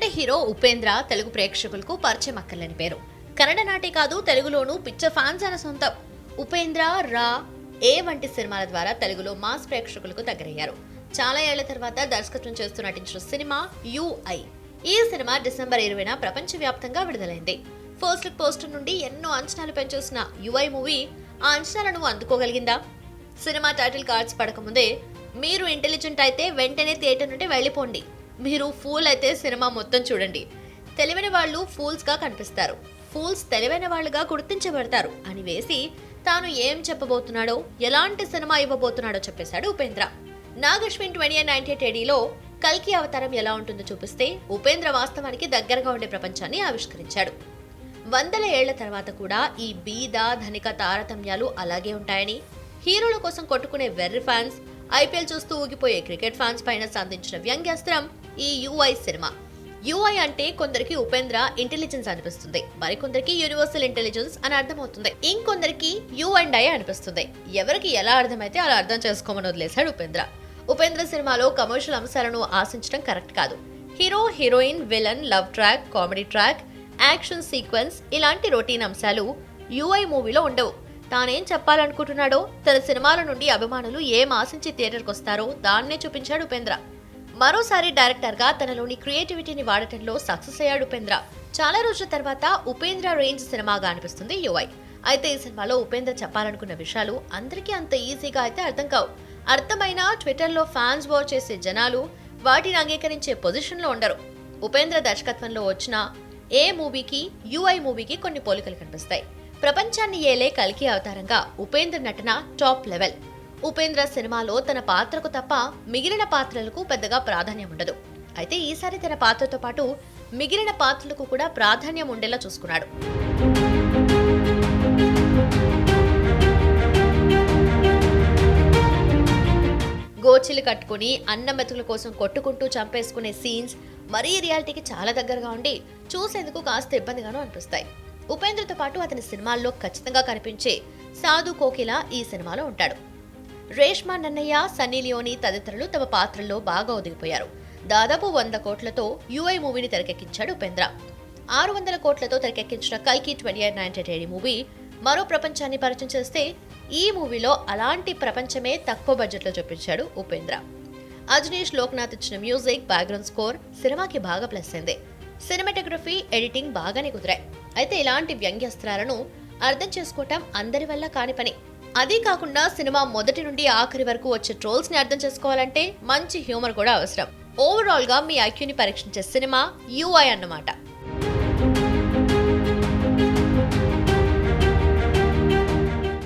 Kannada hero Upendra Telugu ప్రేక్షకులకు పరిచయం అక్కర్లేని పేరు. కన్నడ నాటే కాదు తెలుగులోనూ పిచ్చ ఫ్యాన్స్ అన్న సొంతం ఉపేంద్ర రా ఏ వంటి సినిమాల ద్వారా తెలుగులో మాస్ ప్రేక్షకులకు దగ్గరయ్యారు. చాలా ఏళ్ళ తర్వాత దర్శకత్వం చేస్తూ నటించిన సినిమా యుఐ ఈ సినిమా డిసెంబర్ ఇరవైన ప్రపంచవ్యాప్తంగా విడుదలైంది. ఫస్ట్ లుక్ పోస్టర్ నుండి ఎన్నో అంచనాలు పెంచేసిన యుఐ మూవీ ఆ అంచనాలను అందుకోగలిగిందా? సినిమా టైటిల్ కార్డ్స్ పడకముందే మీరు ఇంటెలిజెంట్ అయితే వెంటనే థియేటర్ నుండి వెళ్ళిపోండి. మీరు ఫూల్ అయితే సినిమా మొత్తం చూడండి. తెలివైన వాళ్ళు ఫూల్స్గా కనిపిస్తారు. ఫూల్స్ తెలివైన వాళ్ళుగా గుర్తించబడతారు అని వేసి తాను ఏం చెప్పబోతున్నాడో ఎలాంటి సినిమా ఇవ్వబోతున్నాడో చెప్పేశాడు ఉపేంద్ర. నాగశ్విన్ ట్వంటీ నైన్టీ ఎయిటీలో కల్కి అవతారం ఎలా ఉంటుందో చూపిస్తే ఉపేంద్ర వాస్తవానికి దగ్గరగా ఉండే ప్రపంచాన్ని ఆవిష్కరించాడు. వందల ఏళ్ళ తర్వాత కూడా ఈ బీద ధనిక తారతమ్యాలు అలాగే ఉంటాయని హీరోల కోసం కొట్టుకునే వెర్రి ఫ్యాన్స్ ఐపీఎల్ చూస్తూ ఊగిపోయే క్రికెట్ ఫ్యాన్స్ పైన సంధించిన వ్యంగ్యాస్త్రం ఈ యుఐ సినిమా. యుఐ అంటే కొందరికి ఉపేంద్ర ఇంటెలిజెన్స్ అనిపిస్తుంది. మరికొందరికి యూనివర్సల్ ఇంటెలిజెన్స్ అని అర్థమవుతుంది. ఇంకొందరికి యు అండ్ ఐ అనిపిస్తుంది. ఎవరికి ఎలా అర్థమైతే అలా అర్థం చేసుకోమని వదిలేశాడు ఉపేంద్ర. ఉపేంద్ర సినిమాలో కమర్షియల్ అంశాలను ఆశించడం కరెక్ట్ కాదు. Hero heroine villain love track comedy track action sequence ఇలాంటి రొటీన్ అంశాలు యుఐ మూవీలో ఉండవు. తానేం చెప్పాలనుకుంటున్నాడో తన సినిమాల నుండి అభిమానులు ఏం ఆశించి థియేటర్కి వస్తారో దాన్నే చూపించాడు ఉపేంద్ర. మరోసారి డైరెక్టర్గా తనలోని క్రియేటివిటీని వాడటంలో సక్సెస్ అయ్యాడు ఉపేంద్ర. చాలా రోజుల తర్వాత ఉపేంద్ర రేంజ్ సినిమాగా అనిపిస్తుంది యువై. అయితే ఈ సినిమాలో ఉపేంద్ర చెప్పాలనుకున్న విషయాలు అందరికీ అంత ఈజీగా అయితే అర్థం కావు. అర్థమైన ట్విట్టర్లో ఫ్యాన్స్ వార్ చేసే జనాలు వాటిని అంగీకరించే పొజిషన్లో ఉండరు. ఉపేంద్ర దర్శకత్వంలో వచ్చిన ఏ మూవీకి యుఐ మూవీకి కొన్ని పోలికలు కనిపిస్తాయి. ప్రపంచాన్ని ఏలే కల్కి అవతారంగా ఉపేంద్ర నటన టాప్ లెవెల్. ఉపేంద్ర సినిమాలో తన పాత్రకు తప్ప మిగిలిన పాత్రలకు పెద్దగా ప్రాధాన్యం ఉండదు. అయితే ఈసారి తన పాత్రతో పాటు మిగిలిన పాత్రలకు కూడా ప్రాధాన్యం ఉండేలా చూసుకున్నాడు. గోచిలు కట్టుకుని అన్న మెతుకుల కోసం కొట్టుకుంటూ చంపేసుకునే సీన్స్ మరీ రియాలిటీకి చాలా దగ్గరగా ఉండి చూసేందుకు కాస్త ఇబ్బందిగానూ అనిపిస్తాయి. ఉపేంద్రతో పాటు అతని సినిమాల్లో ఖచ్చితంగా కనిపించే సాధు కోకిల ఈ సినిమాలో ఉంటాడు. రేష్మా నన్నయ్య సన్నీ లియోని తదితరులు తమ పాత్రల్లో బాగా ఒదిగిపోయారు. దాదాపు వంద కోట్లతో యుఐ మూవీని తెరకెక్కించాడు ఉపేంద్ర. ఆరు వందల కోట్లతో తెరకెక్కించిన కల్కి ట్వంటీ ఎయిట్ నైన్టీ మూవీ మరో ప్రపంచాన్ని పరిచయం చేస్తే ఈ మూవీలో అలాంటి ప్రపంచమే తక్కువ బడ్జెట్లో చూపించాడు ఉపేంద్ర. అజనీష్ లోక్నాథ్ ఇచ్చిన మ్యూజిక్ బ్యాక్గ్రౌండ్ స్కోర్ సినిమాకి బాగా ప్లస్ అయింది. సినిమాటోగ్రఫీ ఎడిటింగ్ బాగానే కుదిరాయి. అయితే ఇలాంటి వ్యంగ్యస్త్రాలను అర్థం చేసుకోవటం అందరి వల్ల కాని పని. అదే కాకుండా సినిమా మొదటి నుండి ఆఖరి వరకు వచ్చే ట్రోల్స్ని అర్థం చేసుకోవాలంటే మంచి హ్యూమర్ కూడా అవసరం. ఓవరాల్గా మీ ఐక్యూని పరీక్షించే సినిమా యూఐ అన్నమాట.